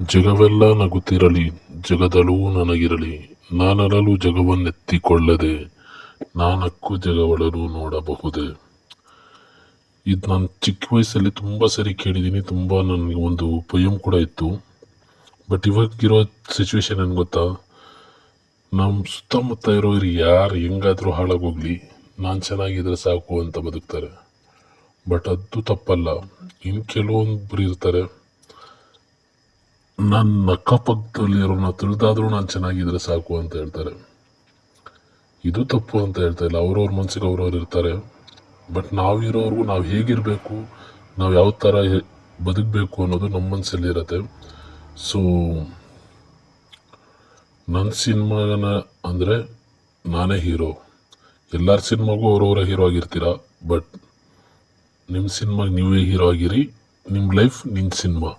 ಜಗವೆಲ್ಲ ನಗುತ್ತಿರಲಿ ಜಗದಲ್ಲೂ ನನಗಿರಲಿ, ನಾನರಲು ಜಗವನ್ನೆತ್ತಿಕೊಳ್ಳದೆ, ನಾನಕ್ಕೂ ಜಗವಳಲು ನೋಡಬಹುದು? ಇದು ನಾನು ಚಿಕ್ಕ ವಯಸ್ಸಲ್ಲಿ ತುಂಬ ಸರಿ ಕೇಳಿದ್ದೀನಿ ತುಂಬ ನನಗೆ ಒಂದು ಪೊಯಮ್ ಕೂಡ ಇತ್ತು. ಬಟ್ ಇವಾಗಿರೋ ಸಿಚುವೇಶನ್ ಏನು ಗೊತ್ತಾ? ನಮ್ಮ ಸುತ್ತಮುತ್ತ ಇರೋರು ಯಾರು ಹೆಂಗಾದರೂ ಹಾಳಾಗೋಗ್ಲಿ, ನಾನು ಚೆನ್ನಾಗಿದ್ರೆ ಸಾಕು ಅಂತ ಬದುಕ್ತಾರೆ. ಬಟ್ ಅದು ತಪ್ಪಲ್ಲ. ಇನ್ನು ಕೆಲವೊಬ್ಬರು ಇರ್ತಾರೆ. ನನ್ನ ಅಕ್ಕಪಕ್ಕದಲ್ಲಿರೋನ ತಿಳಿದಾದರೂ ನಾನು ಚೆನ್ನಾಗಿದ್ರೆ ಸಾಕು ಅಂತ ಹೇಳ್ತಾರೆ. ಇದು ತಪ್ಪು ಅಂತ ಹೇಳ್ತಾ ಇಲ್ಲ. ಅವ್ರವ್ರ ಮನಸ್ಸಿಗೆ ಅವ್ರವ್ರು ಇರ್ತಾರೆ. ಬಟ್ ನಾವಿರೋರ್ಗು ನಾವು ಹೇಗಿರಬೇಕು, ನಾವು ಯಾವ ಥರ ಬದುಕಬೇಕು ಅನ್ನೋದು ನಮ್ಮ ಮನಸ್ಸಲ್ಲಿರುತ್ತೆ ಸೊ ನನ್ನ ಸಿನಿಮಾನ ಅಂದರೆ ನಾನೇ ಹೀರೋ. ಎಲ್ಲರ ಸಿನಿಮಾಗೂ ಅವ್ರವರ ಹೀರೋ ಆಗಿರ್ತೀರ ಬಟ್ ನಿಮ್ಮ ಸಿನಿಮಾಗೆ ನೀವೇ ಹೀರೋ ಆಗಿರಿ ನಿಮ್ಮ ಲೈಫ್ ನಿಮ್ಮ ಸಿನಿಮಾ.